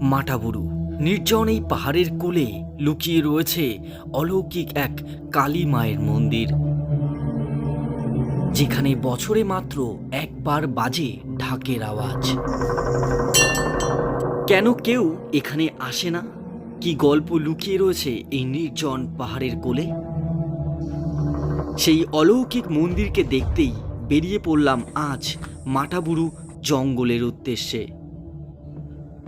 মাটাবুরু নির্জন এই পাহাড়ের কোলে লুকিয়ে রয়েছে অলৌকিক এক কালী মায়ের মন্দির। যেখানে বছরে মাত্র একবার বাজে ঢাকের আওয়াজ। কেন কেউ এখানে আসে না? কি গল্প লুকিয়ে রয়েছে এই নির্জন পাহাড়ের কোলে? সেই অলৌকিক মন্দিরকে দেখতেই বেরিয়ে পড়লাম আজ মাটাবুরু জঙ্গলের উদ্দেশ্যে।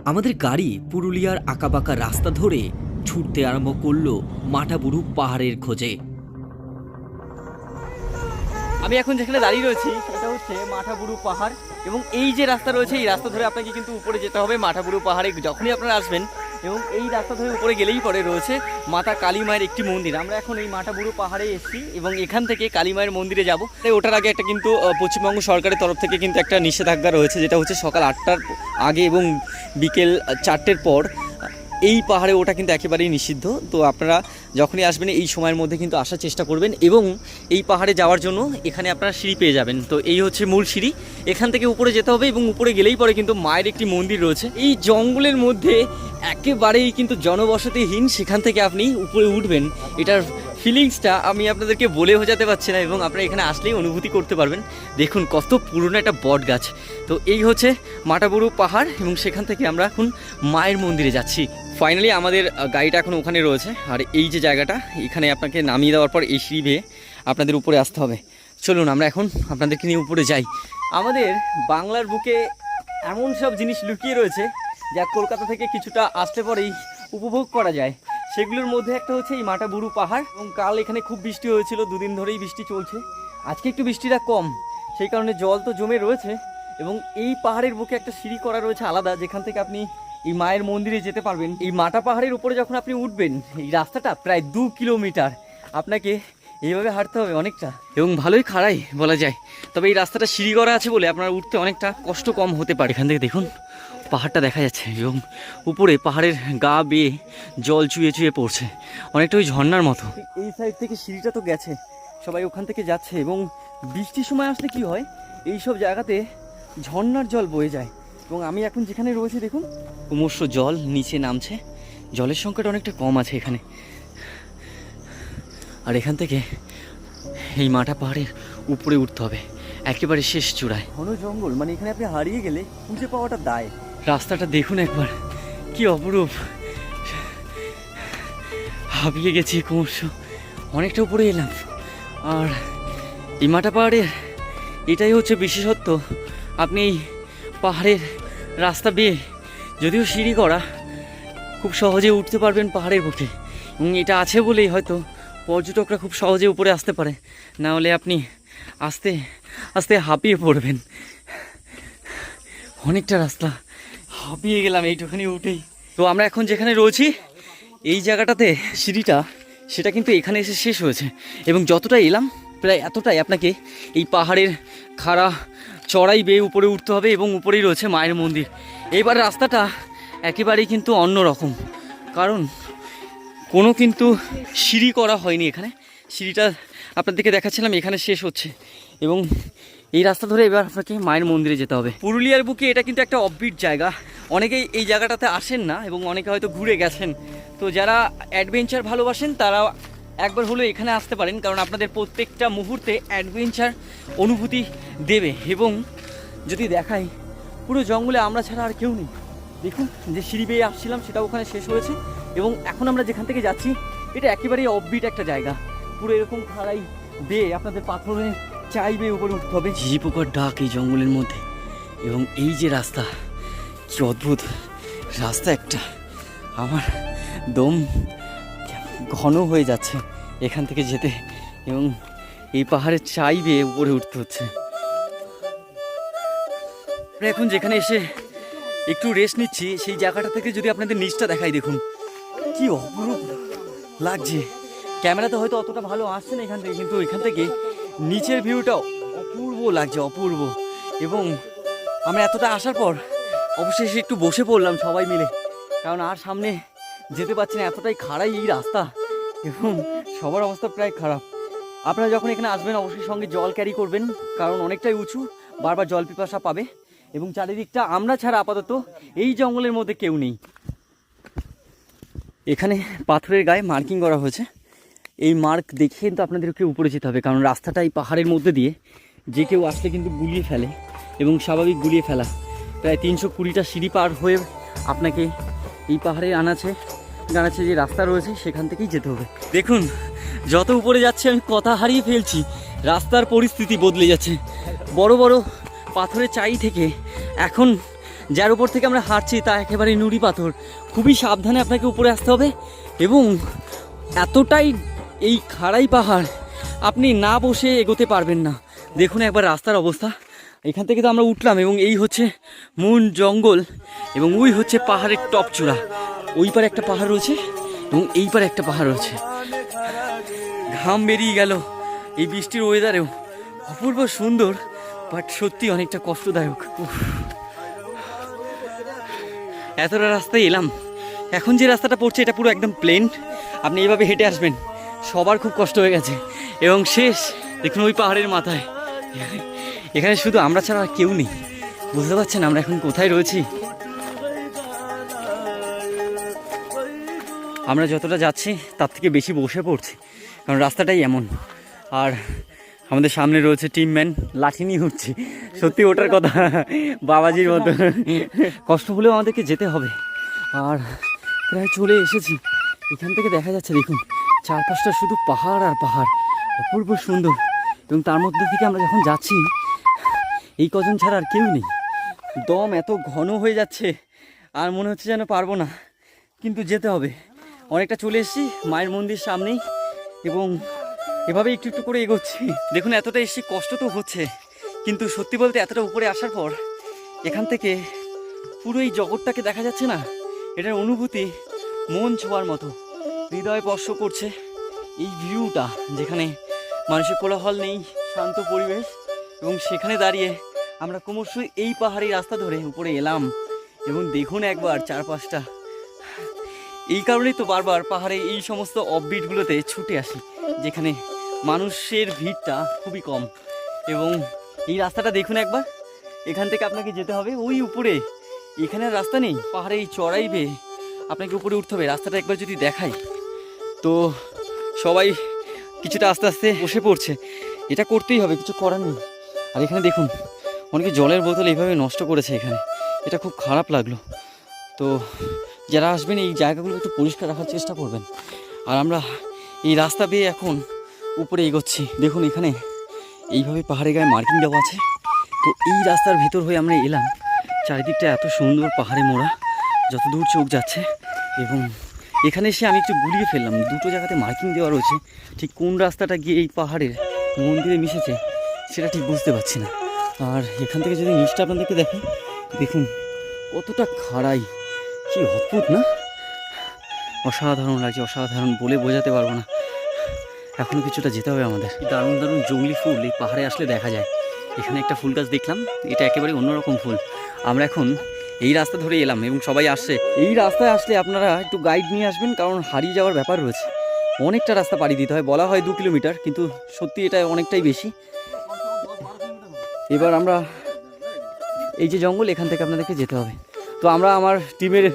আমাদের গাড়ি পুরুলিয়ার আঁকাবাঁকা রাস্তা ধরে ছুটতে আরম্ভ করল মাটাবুরু পাহাড়ের খোঁজে। আমি এখন যেখানে দাঁড়িয়ে রয়েছি, সেটা হচ্ছে মাঠাবুরু পাহাড় এবং এই যে রাস্তা রয়েছে, এই রাস্তা ধরে আপনাকে কিন্তু উপরে যেতে হবে মাঠাবুরু পাহাড়ে। যখনই আপনারা আসবেন এবং এই রাস্তা ধরে উপরে গেলেই পরে রয়েছে মাতা কালী মায়ের একটি মন্দির। আমরা এখন এই মাটাবুড়ো পাহাড়ে এসেছি এবং এখান থেকে কালী মায়ের মন্দিরে যাব। তাই ওটার আগে একটা কিন্তু পশ্চিমবঙ্গ সরকারের তরফ থেকে কিন্তু একটা নিষেধাজ্ঞা রয়েছে, যেটা হচ্ছে সকাল আটটার আগে এবং বিকেল চারটের পর এই পাহাড়ে ওটা কিন্তু একেবারেই নিষিদ্ধ। তো আপনারা যখনই আসবেন, এই সময়ের মধ্যে কিন্তু আসার চেষ্টা করবেন এবং এই পাহাড়ে যাওয়ার জন্য এখানে আপনারা সিঁড়ি পেয়ে যাবেন। তো এই হচ্ছে মূল সিঁড়ি। এখান থেকে উপরে যেতে হবে এবং উপরে গেলেই পরে কিন্তু মায়ের একটি মন্দির রয়েছে। এই জঙ্গলের মধ্যে একেবারেই কিন্তু জনবসতিহীন সেখান থেকে আপনি উপরে উঠবেন। এটার ফিলিংসটা আমি আপনাদেরকে বলে বোঝাতে পারছি না এবং আপনারা এখানে আসলেই অনুভূতি করতে পারবেন। দেখুন কত পুরনো একটা বট গাছ। তো এই হচ্ছে মাটাবুরু পাহাড় এবং সেখান থেকে আমরা এখন মায়ের মন্দিরে যাচ্ছি। ফাইনালি আমাদের গাড়িটা এখন ওখানে রয়েছে। আর এই যে জায়গাটা, এখানে আপনাকে নামিয়ে দেওয়ার পর এই সিঁড়ি বেয়ে আপনাদের উপরে আসতে হবে। চলুন, আমরা এখন আপনাদেরকে নিয়ে উপরে যাই। আমাদের বাংলার বুকে এমন সব জিনিস লুকিয়ে রয়েছে যা কলকাতা থেকে কিছুটা আসতে পরেই উপভোগ করা যায়। সেগুলোর মধ্যে একটা হচ্ছে এই মাটাবুরু পাহাড়। এবং কাল এখানে খুব বৃষ্টি হয়েছিল, দুদিন ধরেই বৃষ্টি চলছে। আজকে একটু বৃষ্টিটা কম। সেই কারণে জল তো জমে রয়েছে। এবং এই পাহাড়ের বুকে একটা সিঁড়ি করা রয়েছে আলাদা, যেখান থেকে আপনি এই মায়ের মন্দিরে যেতে পারবেন। এই মাটা পাহাড়ের উপরে যখন আপনি উঠবেন এই রাস্তাটা প্রায় দু কিলোমিটার। আপনাকে এইভাবে হাঁটতে হবে অনেকটা। এবং ভালোই খাড়াই বলা যায়। তবে এই রাস্তাটা সিঁড়ি করা আছে বলে আপনার উঠতে অনেকটা কষ্ট কম হতে পারে। এখান থেকে দেখুন পাহাড়টা দেখা যাচ্ছে এবং উপরে পাহাড়ের গা বেয়ে জল চুয়ে চুয়ে পড়ছে। অনেকটা ওই ঝর্নার মতো। এই সাইড থেকে সিঁড়িটা তো গেছে। সবাই ওখান থেকে যাচ্ছে এবং বৃষ্টির সময় আসলে কি হয় এই সব জায়গাতে ঝর্নার জল বয়ে যায়। এবং আমি এখন যেখানে রয়েছি দেখুন। ক্রমশ জল নিচে নামছে। জলের সংখ্যাটা অনেকটা কম আছে এখানে। আর এখান থেকে এই মাটা পাহাড়ের উপরে উঠতে হবে। একেবারে শেষ চূড়ায়। ঘন জঙ্গল মানে এখানে আপনি হারিয়ে গেলে খুঁজে পাওয়াটা দায়। রাস্তাটা দেখুন একবার। কি অপরূপ। হাঁপিয়ে গেছি ক্রমশ। অনেকটা উপরে এলাম। আর এই মাটা পাহাড়ের এটাই হচ্ছে বিশেষত্ব। আপনি পাহাড়ের রাস্তা বেয়ে, যদিও সিঁড়ি করা খুব সহজে উঠতে পারবেন পাহাড়ের বুকে এবং এটা আছে বলেই হয়তো পর্যটকরা খুব সহজে উপরে আসতে পারে। না হলে আপনি আস্তে আস্তে হাঁপিয়ে পড়বেন। অনেকটা রাস্তা। হাঁপিয়ে গেলাম এইটুখানি উঠেই। তো আমরা এখন যেখানে রয়েছি, এই জায়গাটাতে সিঁড়িটা, সেটা কিন্তু এখানে এসে শেষ হয়েছে। এবং যতটা এলাম, প্রায় এতটাই আপনাকে এই পাহাড়ের খাড়া চড়াই বেয়ে উপরে উঠতে হবে এবং উপরেই রয়েছে মায়ের মন্দির। এইবার রাস্তাটা একেবারেই কিন্তু অন্য রকম কারণ কোনো কিন্তু সিঁড়ি করা হয়নি এখানে। সিঁড়িটা আপনাদেরকে দেখাচ্ছিলাম, এখানে শেষ হচ্ছে। এবং এই রাস্তা ধরে এবার আপনাকে মায়ের মন্দিরে যেতে হবে। পুরুলিয়ার বুকে এটা কিন্তু একটা অফবিট জায়গা। অনেকেই এই জায়গাটাতে আসেন না এবং অনেকে হয়তো ঘুরে গেছেন। তো যারা অ্যাডভেঞ্চার ভালোবাসেন তারা একবার হলেও এখানে আসতে পারেন, কারণ আপনাদের প্রত্যেকটা মুহূর্তে অ্যাডভেঞ্চার অনুভূতি দেবে। এবং যদি দেখাই, পুরো জঙ্গলে আমরা ছাড়া আর কেউ নেই। দেখুন, যে সিঁড়ি বেয়ে আসছিলাম সেটা ওখানে শেষ হয়েছে। এবং এখন আমরা যেখান থেকে যাচ্ছি, এটা একেবারেই অববিট একটা জায়গা। পুরো এরকম খাড়াই বেয়ে আপনাদের পাথরে চাই বেয়ে উপরে উঠতে হবে। ঝিঝি পোকার ডাক এই জঙ্গলের মধ্যে। এবং এই যে রাস্তা, কি অদ্ভুত। রাস্তা একটা, আমার দম ঘন হয়ে যাচ্ছে। এখান থেকে যেতে এবং এই পাহাড়ের চাই বেয়ে উপরে উঠতে হচ্ছে। এখন যেখানে এসে একটু রেস্ট নিচ্ছি, সেই জায়গাটা থেকে যদি আপনাদের নিচটা দেখাই দেখুন। কি অপরূপ লাগছে। ক্যামেরাতে হয়তো অতটা ভালো আসছে না এখান থেকে, কিন্তু এখান থেকে নিচের ভিউটা অপূর্ব লাগছে, অপূর্ব। এবং আমরা এতটা আসার পর অবশেষে একটু বসে পড়লাম সবাই মিলে। কারণ আর সামনে যেতে পারছি না, এতটাই খাড়াই এই রাস্তা। এবং সবার অবস্থা প্রায় খারাপ। আপনারা যখন এখানে আসবেন, অবশ্যই সঙ্গে জল ক্যারি করবেন, কারণ অনেকটাই উঁচু, বারবার জল পিপাসা পাবে। এবং চারিদিকটা আমরা ছাড়া আপাতত এই জঙ্গলের মধ্যে কেউ নেই। এখানে পাথরের গায়ে মার্কিং করা হয়েছে। এই মার্ক দেখে কিন্তু আপনাদেরকে উপরে যেতে হবে, কারণ রাস্তাটা এই পাহাড়ের মধ্যে দিয়ে যে কেউ আসলে কিন্তু গুলিয়ে ফেলে এবং স্বাভাবিক গুলিয়ে ফেলা। প্রায় তিনশো কুড়িটা সিঁড়ি পার হয়ে আপনাকে এই পাহাড়ের আনাচে জানাচ্ছে যে রাস্তা রয়েছে, সেখান থেকেই যেতে হবে। দেখুন, যত উপরে যাচ্ছে, আমি কথা হারিয়ে ফেলছি। রাস্তার পরিস্থিতি বদলে যাচ্ছে। বড় বড় পাথরের চাই থেকে এখন যার উপর থেকে আমরা হাঁটছি, তা একেবারে নুড়ি পাথর। খুবই সাবধানে আপনাকে উপরে আসতে হবে এবং এতটাই এই খাড়াই পাহাড় আপনি না বসে এগোতে পারবেন না। দেখুন একবার রাস্তার অবস্থা। এখান থেকে তো আমরা উঠলাম এবং এই হচ্ছে মুন জঙ্গল এবং ওই হচ্ছে পাহাড়ের টপ চূড়া। ওই পারে একটা পাহাড় রয়েছে এবং এই পারে একটা পাহাড় রয়েছে। ঘাম বেরিয়ে গেল এই বৃষ্টির ওয়েদারেও অপূর্ব সুন্দর বাট সত্যি অনেকটা কষ্টদায়ক। এতটা রাস্তায় এলাম। এখন যে রাস্তাটা পড়ছে এটা পুরো একদম প্লেন আপনি এইভাবে হেঁটে আসবেন, সবার খুব কষ্ট হয়ে গেছে। এবং শেষ, দেখুন ওই পাহাড়ের মাথায়। এখানে শুধু আমরা ছাড়া আর কেউ নেই। বুঝতে পারছেন আমরা এখন কোথায় রয়েছি? আমরা যতটা যাচ্ছি, তার থেকে বেশি বসে পড়ছি, কারণ রাস্তাটাই এমন। আর আমাদের সামনে রয়েছে টিম ম্যান, লাঠি নিয়ে উঠছি। সত্যি ওটার কথা, বাবাজির মতো। কষ্ট হলেও আমাদেরকে যেতে হবে। আর প্রায় চলে এসেছি। এখান থেকে দেখা যাচ্ছে, দেখুন, চারপাশটা শুধু পাহাড় আর পাহাড়। অপূর্ব সুন্দর। এবং তার মধ্যে থেকে আমরা যখন যাচ্ছি এই কজন ছাড়া আর কেউ নেই। দম এত ঘন হয়ে যাচ্ছে, আর মনে হচ্ছে যেন পারব না। কিন্তু যেতে হবে। অনেকটা চলে এসেছি, মায়ের মন্দির সামনেই, এবং এভাবে একটু একটু করে এগোচ্ছি। দেখুন, এতটা এসে কষ্ট তো হচ্ছে, কিন্তু সত্যি বলতে এতটা উপরে আসার পর, এখান থেকে পুরো এই জগৎটাকে দেখা যাচ্ছে না? এটার অনুভূতি মন ছোঁয়ার মতো। হৃদয় স্পর্শ করছে এই ভিউটা যেখানে মানুষের কোলাহল নেই, শান্ত পরিবেশ, এবং সেখানে দাঁড়িয়ে আমরা ক্রমশ এই পাহাড়ি রাস্তা ধরে উপরে এলাম। এবং দেখুন একবার চারপাশটা। এই কারণেই তো বারবার পাহাড়ে এই সমস্ত অফবিটগুলোতে ছুটে আসি, যেখানে মানুষের ভিড়টা খুবই কম। এবং এই রাস্তাটা দেখুন একবার। এখান থেকে আপনাকে যেতে হবে ওই উপরে। এখানে রাস্তা নেই, পাহাড়ে এই চড়াই বেয়ে আপনাকে উপরে উঠতে হবে। রাস্তাটা একবার যদি দেখাই, তো সবাই কিছুটা আস্তে আস্তে বসে পড়ছে। এটা করতেই হবে, কিছু করার নেই। আর এখানে দেখুন অনেকে জলের বোতল এইভাবে নষ্ট করেছে এখানে। এটা খুব খারাপ লাগল। তো যারা আসবেন, এই জায়গাগুলো একটু পরিষ্কার রাখার চেষ্টা করবেন। আর আমরা এই রাস্তা বেয়ে এখন উপরে এগোচ্ছি। দেখুন এখানে, এইভাবে পাহাড়ে গায়ে মার্কিং দেওয়া আছে। তো এই রাস্তার ভিতর হয়ে আমরা এলাম। চারিদিকটা এত সুন্দর পাহাড়ে মোড়া, যত দূর চোখ যাচ্ছে। এবং এখানে এসে আমি একটু গুলিয়ে ফেললাম। দুটো জায়গাতে মার্কিং দেওয়া রয়েছে। ঠিক কোন রাস্তাটা গিয়ে এই পাহাড়ের মন্দিরে মিশেছে, সেটা ঠিক বুঝতে পারছি না। আর এখান থেকে যদি নিচটা আপনাদেরকে দেখেন, দেখুন, কতটা খাড়াই। কি অদ্ভুত, না? অসাধারণ লাগছে, অসাধারণ বলে বোঝাতে পারব না। এখনও কিছুটা যেতে হবে আমাদের। দারুণ দারুণ জঙ্গলি ফুল, এই পাহাড়ে আসলে দেখা যায়। এখানে একটা ফুল গাছ দেখলাম, এটা একেবারে অন্যরকম ফুল। আমরা এখন এই রাস্তা ধরে এলাম এবং সবাই আসছে। এই রাস্তায় আসলে আপনারা একটু গাইড নিয়ে আসবেন, কারণ হারিয়ে যাওয়ার ব্যাপার রয়েছে। অনেকটা রাস্তা পাড়ি দিতে হয়, বলা হয় দু কিলোমিটার, কিন্তু সত্যি এটা অনেকটাই বেশি। এবার আমরা এই যে জঙ্গল, এখান থেকে আপনাদেরকে যেতে হবে। তো আমরা আমার টিমের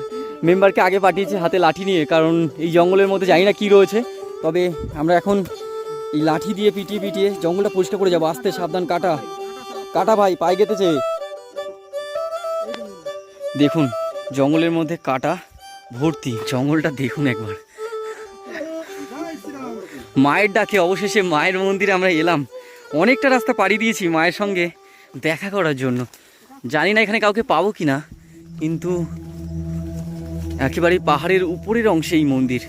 মেম্বারকে আগে পাঠিয়েছি হাতে লাঠি নিয়ে, কারণ এই জঙ্গলের মধ্যে জানি না কী রয়েছে। তবে আমরা এখন এই লাঠি দিয়ে পিটিয়ে পিটিয়ে জঙ্গলটা পরিষ্কার করে যাব। আস্তে সাবধান, কাটা। কাটা ভাই, পায়ে গেতেছে দেখুন, জঙ্গলের মধ্যে কাটা ভর্তি। জঙ্গলটা দেখুন একবার। মায়ের ডাকে অবশেষে মায়ের মন্দিরে আমরা এলাম। অনেকটা রাস্তা পাড়ি দিয়েছি মায়ের সঙ্গে। দেখা করার জন্য। জানি না এখানে কাউকে পাবো কি না কিন্তু একেবারে পাহাড়ের উপরের অংশে এই মন্দির।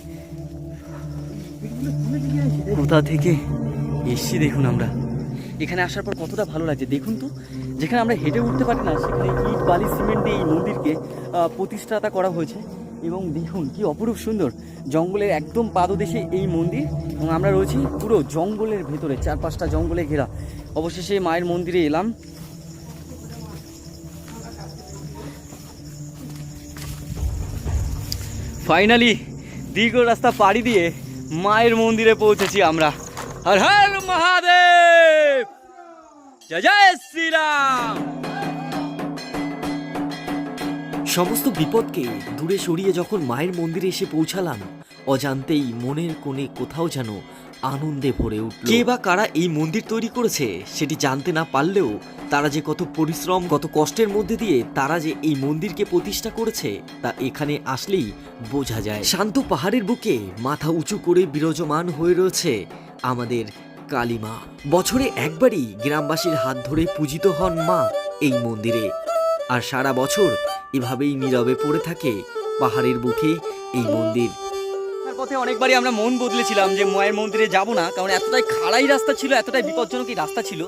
কোথা থেকে এসছি দেখুন আমরা। এখানে আসার পর কতটা ভালো লাগছে, দেখুন তো। যেখানে আমরা হেঁটে উঠতে পারি না, সেখানে ইট, বালি, সিমেন্ট এই মন্দিরকে প্রতিষ্ঠাতা করা হয়েছে। এবং দেখুন কি অপরূপ সুন্দর, জঙ্গলের একদম পাদদেশে এই মন্দির। এবং আমরা রয়েছি পুরো জঙ্গলের ভেতরে চার পাঁচটা জঙ্গলে ঘেরা। অবশেষে মায়ের মন্দিরে এলাম। ফাইনালি দীর্ঘ রাস্তা পাড়ি দিয়ে মায়ের মন্দিরে পৌঁছেছি আমরা। হর হর মহাদেব! জয় জয় শ্রীরাম! সমস্ত বিপদকে দূরে সরিয়ে যখন মায়ের মন্দিরে এসে পৌঁছালাম, অজান্তেই মনের কোণে কোথাও যেন আনন্দে ভরে উঠল। কে বা কারা এই মন্দির তৈরি করেছে সেটি জানতে না পারলেও তারা যে কত পরিশ্রম, কত কষ্টের মধ্যে দিয়ে তারা যে এই মন্দিরকে প্রতিষ্ঠা করেছে তা এখানে আসলেই বোঝা যায়। শান্ত পাহাড়ের বুকে মাথা উঁচু করে বিরাজমান হয়ে রয়েছে আমাদের কালীমা। বছরে একবারই গ্রামবাসীর হাত ধরে পূজিত হন মা এই মন্দিরে। আর সারা বছর এভাবেই নীরবে পড়ে থাকে পাহাড়ের বুকে এই মন্দির। তার পথে অনেকবারই আমরা মন বদলেছিলাম যে মায়ের মন্দিরে যাব না, কারণ এতটাই খাড়াই রাস্তা ছিল, এতটাই বিপজ্জনক এই রাস্তা ছিল।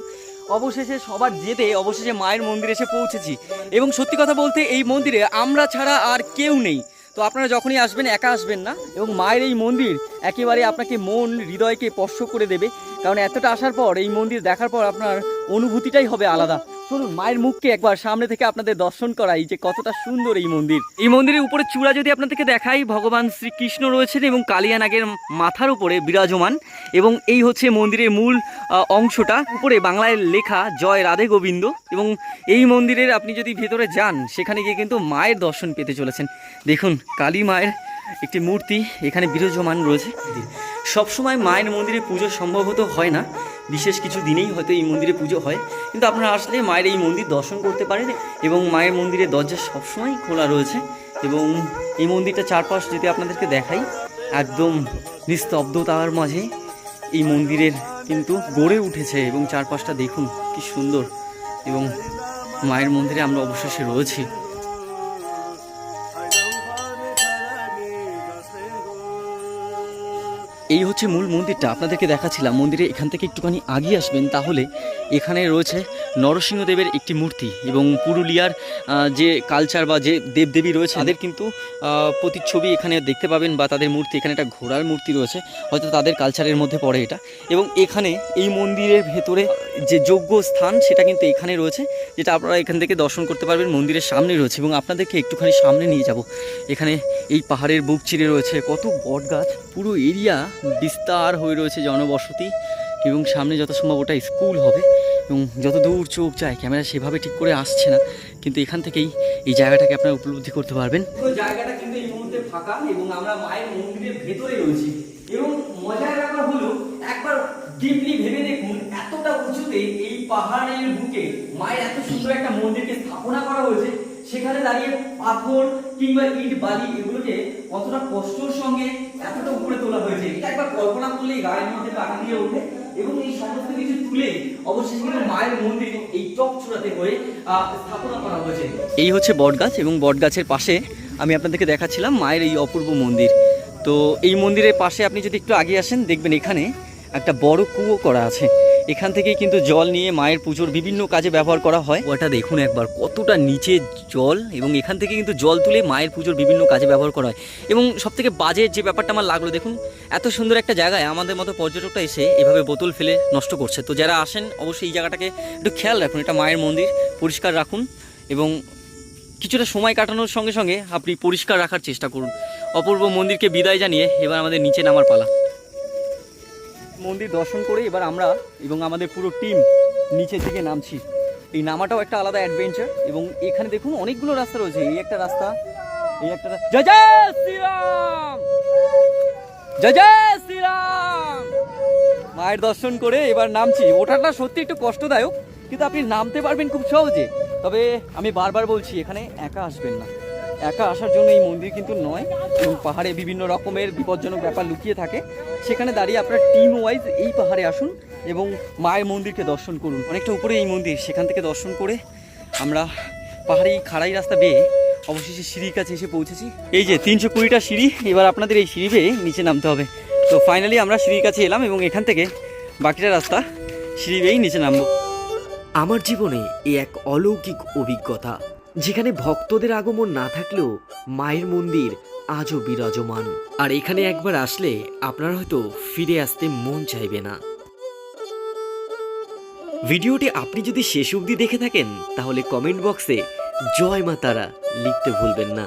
অবশেষে সবার যেতে, অবশেষে মায়ের মন্দিরে এসে পৌঁছেছি। এবং সত্যি কথা বলতে এই মন্দিরে আমরা ছাড়া আর কেউ নেই। তো আপনারা যখনই আসবেন, একা আসবেন না, এবং মায়ের এই মন্দির একেবারে আপনাকে মন, হৃদয়কে স্পর্শ করে দেবে। কারণ এতটা আসার পর, এই মন্দির দেখার পর আপনার অনুভূতিটাই হবে আলাদা। শুনুন, মায়ের মুখকে একবার সামনে থেকে আপনাদের দর্শন করাই যে কতটা সুন্দর এই মন্দির। এই মন্দিরের উপরে চূড়া যদি আপনাদেরকে দেখাই, ভগবান শ্রীকৃষ্ণ রয়েছেন এবং কালিয়া নাগের মাথার উপরে বিরাজমান, এবং এই হচ্ছে মন্দিরের মূল অংশটা। উপরে বাংলায় লেখা, জয় রাধে গোবিন্দ। এবং এই মন্দিরের আপনি যদি ভেতরে যান, সেখানে গিয়ে কিন্তু মায়ের দর্শন পেতে চলেছেন। দেখুন, কালী মায়ের একটি মূর্তি এখানে বিরাজমান রয়েছে। সবসময় মায়ের মন্দিরে পুজো সম্ভবত হয় না। বিশেষ কিছু দিনেই হয়তো এই মন্দিরে পুজো হয়। কিন্তু আপনারা আসলে মায়ের এই মন্দির দর্শন করতে পারেন এবং মায়ের মন্দিরের দরজা সবসময় খোলা রয়েছে এবং এই মন্দিরটা চারপাশ যদি আপনাদেরকে দেখাই, একদম নিস্তব্ধতার মাঝে এই মন্দিরের কিন্তু গড়ে উঠেছে এবং চারপাশটা দেখুন কি সুন্দর এবং মায়ের মন্দিরে আমরা অবশেষে রয়েছি। হচ্ছে মূল মন্দিরটা। আপনাদেরকে দেখাচ্ছিলাম। মন্দিরে এখান থেকে একটুখানি আগিয়ে আসবেন তাহলে এখানে রয়েছে নরসিংহদেবের একটি মূর্তি এবং পুরুলিয়ার যে কালচার বা যে দেবদেবী রয়েছে, তাদের কিন্তু প্রতিচ্ছবি এখানে দেখতে পাবেন বা তাদের মূর্তি, এখানে একটা ঘোড়ার মূর্তি রয়েছে, হয়তো তাদের কালচারের মধ্যে পড়ে এটা। এবং এখানে এই মন্দিরের ভেতরে যে যোগ্য স্থান, সেটা কিন্তু এখানে রয়েছে, যেটা আপনারা এখান থেকে দর্শন করতে পারবেন, মন্দিরের সামনে রয়েছে এবং আপনাদেরকে একটুখানি সামনে নিয়ে যাব। এখানে এই পাহাড়ের বুক চিরে রয়েছে, কত বট গাছ, পুরো এরিয়া বিস্তার হয়ে রয়েছে জনবসতি এবং সামনে যত সম্ভব ওটা স্কুল হবে। এবং যত দূর চোখ যায় ক্যামেরা সেভাবে ঠিক করে আসছে না। কিন্তু এখান থেকেই এই জায়গাটাকে আপনারা উপলব্ধি করতে পারবেন। জায়গাটা কিন্তু এই মুহূর্তে ফাঁকা এবং আমরা মায়ের মন্দিরের ভেতরে রয়েছি। এবং মজার ব্যাপার হলো, একবার ডিপলি ভেবে দেখুন, এতটা উঁচুতে এই পাহাড়ের বুকে মায়ের এত সুন্দর একটা মন্দিরকে স্থাপনা করা হয়েছে। সেখানে দাঁড়িয়ে পাথর কিংবা ইট, বালি এগুলোকে কতটা কষ্টর সঙ্গে এতটা উপরে তোলা হয়েছে। এটা একবার কল্পনা করলেই গায়ের মধ্যে পানি দিয়ে ওঠে এবং এই সমস্ত কিছু তুলে অবশেষে মায়ের মন্দির এই চক চূড়াতে হয়ে স্থাপনা করা হয়েছে। এই হচ্ছে বটগাছ এবং বটগাছের পাশে আমি আপনাদেরকে দেখাচ্ছিলাম মায়ের এই অপূর্ব মন্দির। তো এই মন্দিরের পাশে আপনি যদি একটু আগে আসেন, দেখবেন এখানে একটা বড় কুয়ো করা আছে। এখান থেকে কিন্তু জল নিয়ে মায়ের পুজোর বিভিন্ন কাজে ব্যবহার করা হয়। ওটা দেখুন একবার, কতটা নিচে জল এবং এখান থেকে কিন্তু জল তুলে মায়ের পুজোর বিভিন্ন কাজে ব্যবহার করা হয়। এবং সব থেকে বাজে যে ব্যাপারটা আমার লাগল, দেখুন, এত সুন্দর একটা জায়গায় আমাদের মতো পর্যটকরা এসে এভাবে বোতল ফেলে নষ্ট করছে। তো যারা আসেন, অবশ্যই এই জায়গাটাকে একটু খেয়াল রাখুন, এটা মায়ের মন্দির, পরিষ্কার রাখুন এবং কিছুটা সময় কাটানোর সঙ্গে সঙ্গে আপনি পরিষ্কার রাখার চেষ্টা করুন। অপূর্ব মন্দিরকে বিদায় জানিয়ে এবার আমাদের নিচে নামার পালা। মন্দির দর্শন করে এবার আমরা এবং আমাদের পুরো টিম নিচের দিকে নামছি। এই নামাটাও একটা আলাদা অ্যাডভেঞ্চার এবং এখানে দেখুন অনেকগুলো রাস্তা রয়েছে। এই একটা রাস্তা, এই একটা জয় জয় শ্রীরাম! জয় জয় শ্রীরাম! মায়ের দর্শন করে এবার নামছি। ওঠাটা সত্যি একটু কষ্টদায়ক, কিন্তু আপনি নামতে পারবেন খুব সহজে। তবে আমি বারবার বলছি, এখানে একা আসবেন না। একা আসার জন্য এই মন্দির কিন্তু নয়, এবং পাহাড়ে বিভিন্ন রকমের বিপজ্জনক ব্যাপার লুকিয়ে থাকে। সেখানে দাঁড়িয়ে আপনারা টিম ওয়াইজ এই পাহাড়ে আসুন এবং মায়ের মন্দিরকে দর্শন করুন। অনেকটা উপরে এই মন্দির, সেখান থেকে দর্শন করে আমরা পাহাড়ি খাড়াই রাস্তা বেয়ে অবশেষে সিঁড়ির কাছে এসে পৌঁছেছি। এই যে তিনশো কুড়িটা সিঁড়ি, এবার আপনাদের এই সিঁড়ি বেয়ে নিচে নামতে হবে। তো ফাইনালি আমরা সিঁড়ির কাছে এলাম এবং এখান থেকে বাকিটা রাস্তা সিঁড়ি বেয়েই নিচে নামবো। আমার জীবনে এ এক অলৌকিক অভিজ্ঞতা যেখানে ভক্তদের আগমন না থাকলেও মায়ের মন্দির আজও বিরাজমান। আর এখানে একবার আসলে আপনার হয়তো ফিরে আসতে মন চাইবে না। ভিডিওটি আপনি যদি শেষ অবধি দেখে থাকেন, তাহলে কমেন্ট বক্সে জয় মা তারা লিখতে ভুলবেন না।